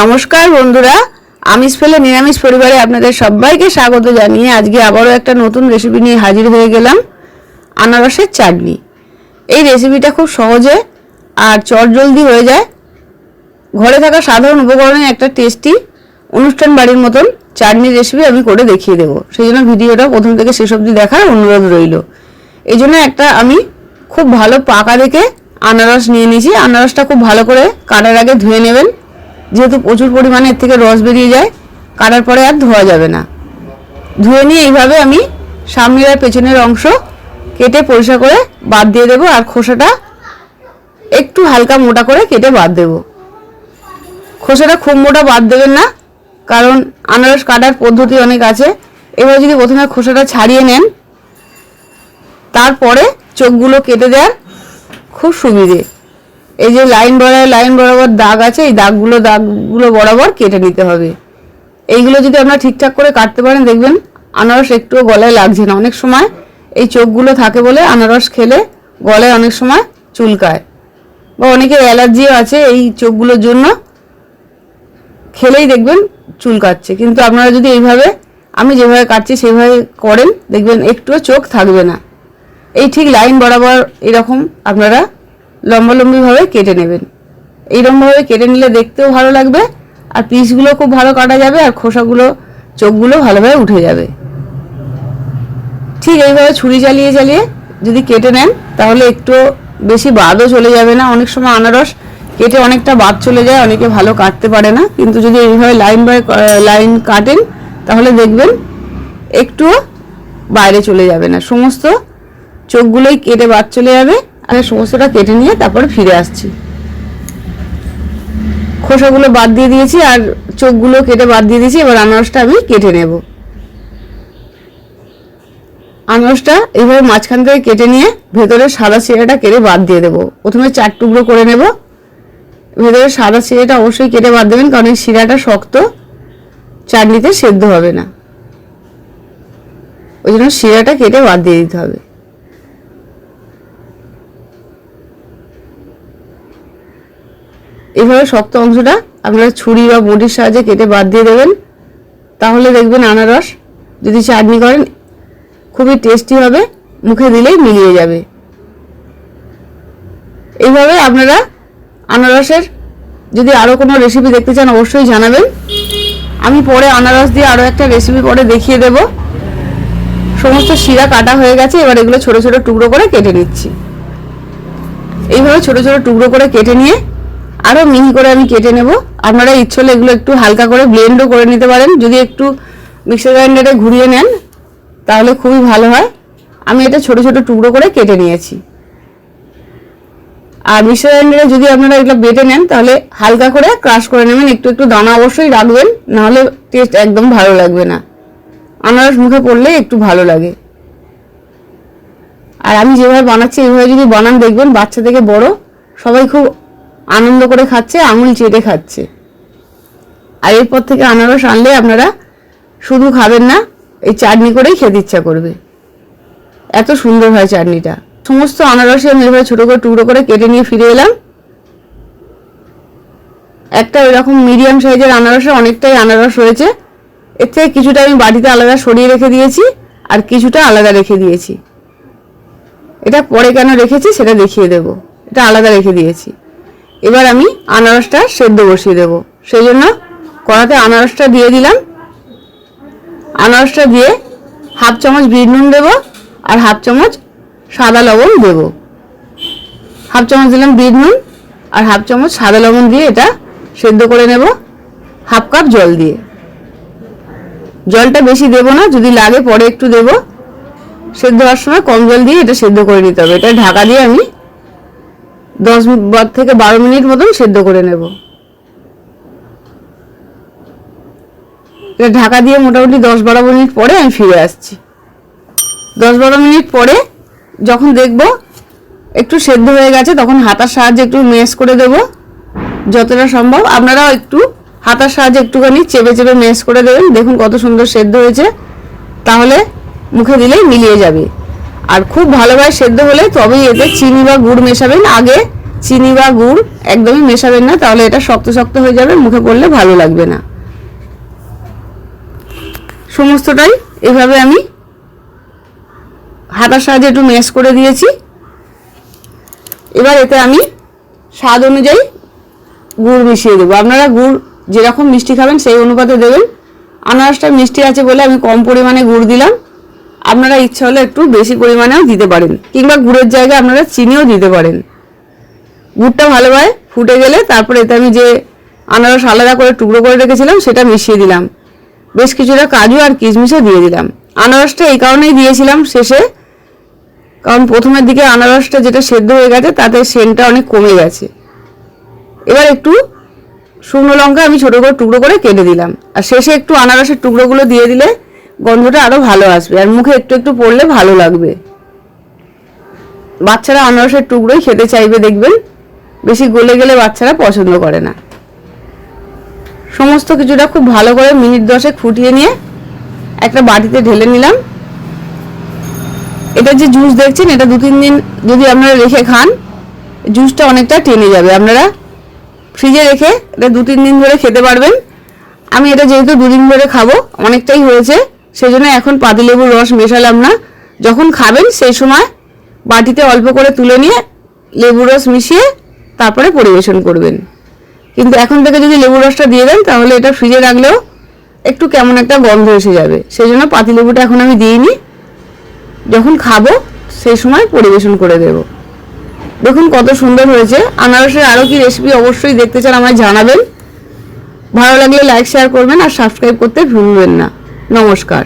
নমস্কার বন্ধুরা, আমিষ ফেলে নিরামিষ পরিবারে আপনাদের সবাইকে স্বাগত জানিয়ে আজকে আবারও একটা নতুন রেসিপি নিয়ে হাজির হয়ে গেলাম, আনারসের চাটনি। এই রেসিপিটা খুব সহজে আর চটজলদি হয়ে যায়। ঘরে থাকা সাধারণ উপকরণে একটা টেস্টি অনুষ্ঠান বাড়ির মতন চাটনির রেসিপি আমি করে দেখিয়ে দেবো। সেই জন্য ভিডিওটা প্রথম থেকে শেষ অবধি দেখার অনুরোধ রইল। এই জন্য একটা আমি খুব ভালো পাকা দেখে আনারস নিয়ে নিয়েছি। আনারসটা খুব ভালো করে কাটার আগে ধুয়ে নেবেন। যেহেতু প্রচুর পরিমাণে এর থেকে রস বেরিয়ে যায়, কাটার পরে আর ধোয়া যাবে না। ধুয়ে নিয়ে এইভাবে আমি সামনের আর পেছনের অংশ কেটে পরিষ্কার করে বাদ দিয়ে দেবো, আর খোসাটা একটু হালকা মোটা করে কেটে বাদ দেবো। খোসাটা খুব মোটা বাদ দেবেন না, কারণ আনারস কাটার পদ্ধতি অনেক আছে। এবার যদি প্রথমে খোসাটা ছাড়িয়ে নেন, তারপরে চোখগুলো কেটে দেওয়ার খুব সুবিধে। এই যে লাইন বরাবর লাইন বরাবর দাগ আছে, এই দাগগুলো দাগগুলো বরাবর কেটে নিতে হবে। এইগুলো যদি আপনারা ঠিকঠাক করে কাটতে পারেন, দেখবেন আনারস একটুও গলায় লাগছে না। অনেক সময় এই চোখগুলো থাকে বলে আনারস খেলে গলায় অনেক সময় চুলকায়। বা অনেকের অ্যালার্জিও আছে এই চোখগুলোর জন্য, খেলেই দেখবেন চুলকাচ্ছে। কিন্তু আপনারা যদি এইভাবে, আমি যেভাবে কাটছি সেভাবে করেন, দেখবেন একটুও চোখ থাকবে না। এই ঠিক লাইন বরাবর এরকম আপনারা লম্বালম্বিভাবে কেটে নেবেন। এইরকমভাবে কেটে নিলে দেখতেও ভালো লাগবে, আর পিসগুলো খুব ভালো কাটা যাবে, আর খোসাগুলো, চোখগুলো ভালোভাবে উঠে যাবে। ঠিক এইভাবে ছুরি চালিয়ে চালিয়ে যদি কেটে নেন, তাহলে একটু বেশি বাদও চলে যাবে না। অনেক সময় আনারস কেটে অনেকটা বাদ চলে যায়, অনেকে ভালো কাটতে পারে না। কিন্তু যদি এইভাবে লাইন বাই লাইন কাটেন, তাহলে দেখবেন একটুও বাইরে চলে যাবে না। সমস্ত চোখগুলোই কেটে বাদ চলে যাবে। আর সমস্তটা কেটে নিয়ে তারপর ফিরে আসছি। খোসাগুলো বাদ দিয়ে দিয়েছি আর চোখগুলো কেটে বাদ দিয়ে দিয়েছি, এবার আনারসটা আমি কেটে নেব। আনারসটা এইভাবে মাঝখান থেকে কেটে নিয়ে ভেতরে সাদা চিড়েটা কেটে বাদ দিয়ে দেবো। প্রথমে চার টুকরো করে নেব। ভেতরে সাদা চিড়েটা অবশ্যই কেটে বাদ দেবেন, কারণ এই শিরাটা শক্ত, চাটনিতে সেদ্ধ হবে না। ওই জন্য শিরাটা কেটে বাদ দিয়ে দিতে হবে। এইভাবে শক্ত অংশটা আপনারা ছুরি বা বটির সাহায্যে কেটে বাদ দিয়ে দেবেন। তাহলে দেখবেন আনারস যদি চাটনি করেন, খুবই টেস্টি হবে, মুখে দিলেই মিলিয়ে যাবে। এইভাবে আপনারা আনারসের যদি আরও কোনো রেসিপি দেখতে চান, অবশ্যই জানাবেন। আমি পরে আনারস দিয়ে আরও একটা রেসিপি পরে দেখিয়ে দেব। সমস্ত শিরা কাটা হয়ে গেছে, এবার এগুলো ছোট ছোট টুকরো করে কেটে নিচ্ছি। এইভাবে ছোট ছোট টুকরো করে কেটে নিয়ে আরও মিহি করে আমি কেটে নেব। আপনারা ইচ্ছে হলে এগুলো একটু হালকা করে ব্লেন্ডও করে নিতে পারেন। যদি একটু মিক্সার গ্রাইন্ডারে ঘুরিয়ে নেন, তাহলে খুবই ভালো হয়। আমি এটা ছোট ছোট টুকরো করে কেটে নিয়েছি। আর মিক্সার গ্রাইন্ডারে যদি আপনারা এগুলো বেটে নেন, তাহলে হালকা করে ক্রাশ করে নেবেন। একটু একটু দানা অবশ্যই রাখবেন, নাহলে টেস্ট একদম ভালো লাগবে না। আনারস মুখে পড়লে একটু ভালো লাগে। আর আমি যেভাবে বানাচ্ছি এইভাবে যদি বানান, দেখবেন বাচ্চা থেকে বড়, সবাই খুব আনন্দ করে খাচ্ছে, আঙুল চেটে খাচ্ছে। আর এরপর থেকে আনারস আনলে আপনারা শুধু খাবেন না, এই চাটনি করেই খেতে ইচ্ছা করবে। এত সুন্দর হয় চাটনিটা। সমস্ত আনারসে আমি এভাবে ছোটো করে টুকরো করে কেটে নিয়ে ফিরে এলাম। একটা এরকম মিডিয়াম সাইজের আনারসে অনেকটাই আনারস হয়েছে এর থেকে কিছুটা আমি বাটিতে আলাদা সরিয়ে রেখে দিয়েছি, আর কিছুটা আলাদা রেখে দিয়েছি। এটা পরে কেন রেখেছি সেটা দেখিয়ে দেব। এটা আলাদা রেখে দিয়েছি। এবার আমি আনারসটা সেদ্ধ বসিয়ে দেব। সেই জন্য কড়াতে আনারসটা দিয়ে দিলাম। আনারসটা দিয়ে হাফ চামচ বিট নুন দেবো আর হাফ চামচ সাদা লবণ দেব। হাফ চামচ দিলাম বিট নুন আর হাফ চামচ সাদা লবণ দিয়ে এটা সেদ্ধ করে নেব হাফ কাপ জল দিয়ে। জলটা বেশি দেব না, যদি লাগে পরে একটু দেব। সেদ্ধ হওয়ার সময় কম জল দিয়ে এটা সেদ্ধ করে নিতে হবে। এটা ঢাকা দিয়ে আমি দশ মিনিট থেকে বারো মিনিট মতন সেদ্ধ করে নেব। ঢাকা দিয়ে মোটামুটি দশ বারো মিনিট পরে আমি ফিরে আসছি। দশ বারো মিনিট পরে যখন দেখব একটু সেদ্ধ হয়ে গেছে, তখন হাতার সাহায্যে একটু মেস করে দেব, যতটা সম্ভব। আপনারাও একটু হাতার সাহায্যে একটুখানি চেপে চেপে মেস করে দেবেন। দেখুন কত সুন্দর সেদ্ধ হয়েছে। তাহলে মুখে দিলেই মিলিয়ে যাবে। আর খুব ভালোভাবে সেদ্ধ হলে তবেই এতে চিনি বা গুড় মেশাবেন। আগে চিনি বা গুড় একদমই মেশাবেন না, তাহলে এটা শক্ত শক্ত হয়ে যাবে, মুখে পড়লে ভালো লাগবে না। সমস্তটাই এভাবে আমি হাতার সাহায্যে একটু ম্যাশ করে দিয়েছি। এবার এতে আমি স্বাদ অনুযায়ী গুড় মিশিয়ে দেবো। আপনারা গুড় যেরকম মিষ্টি খাবেন সেই অনুপাতে দেবেন। আনারসটা মিষ্টি আছে বলে আমি কম পরিমাণে গুড় দিলাম। আপনারা ইচ্ছা হলে একটু বেশি পরিমাণেও দিতে পারেন। কিংবা গুড়ের জায়গায় আপনারা চিনিও দিতে পারেন। গুড়টা ভালোভাবে ফুটে গেলে তারপরে এতে আমি যে আনারস আলাদা করে টুকরো করে রেখেছিলাম, সেটা মিশিয়ে দিলাম। বেশ কিছুটা কাজু আর কিশমিশও দিয়ে দিলাম। আনারসটা এই কারণেই দিয়েছিলাম শেষে, কারণ প্রথমের দিকে আনারসটা যেটা সেদ্ধ হয়ে গেছে, তাতে সেনটা অনেক কমে গেছে। এবার একটু শুকনো লঙ্কা আমি ছোটো করে টুকরো করে কেটে দিলাম। আর শেষে একটু আনারসের টুকরোগুলো দিয়ে দিলে গন্ধটা আরও ভালো আসবে আর মুখে একটু একটু পড়লে ভালো লাগবে। বাচ্চারা আনারসের টুকরোই খেতে চাইবে দেখবেন। বেশি গলে গেলে বাচ্চারা পছন্দ করে না। সমস্ত কিছুটা খুব ভালো করে মিনিট দশেক ফুটিয়ে নিয়ে একটা বাটিতে ঢেলে নিলাম। এটা যে জুস দেখছেন, এটা দু তিন দিন যদি আপনারা রেখে খান, জুসটা অনেকটা টেনে যাবে। আপনারা ফ্রিজে রেখে এটা দু তিন দিন ধরে খেতে পারবেন। আমি এটা যেহেতু দুদিন ধরে খাব, অনেকটাই হয়েছে। সেই জন্য এখন পাতিলেবুর রস মেশালাম না। যখন খাবেন, সেই সময় বাটিতে অল্প করে তুলে নিয়ে লেবুর রস মিশিয়ে তারপরে পরিবেশন করবেন। কিন্তু এখন থেকে যদি লেবুর রসটা দিয়ে দেন, তাহলে এটা ফ্রিজে রাখলেও একটু কেমন একটা গন্ধ এসে যাবে। সেই জন্য পাতিলেবুটা এখন আমি দিইনি। যখন খাব, সেই সময় পরিবেশন করে দেব। দেখুন কত সুন্দর হয়েছে। আনারসের আরও কি রেসিপি অবশ্যই দেখতে চান, আমায় জানাবেন। ভালো লাগলে লাইক শেয়ার করবেন আর সাবস্ক্রাইব করতে ভুলবেন না। নমস্কার।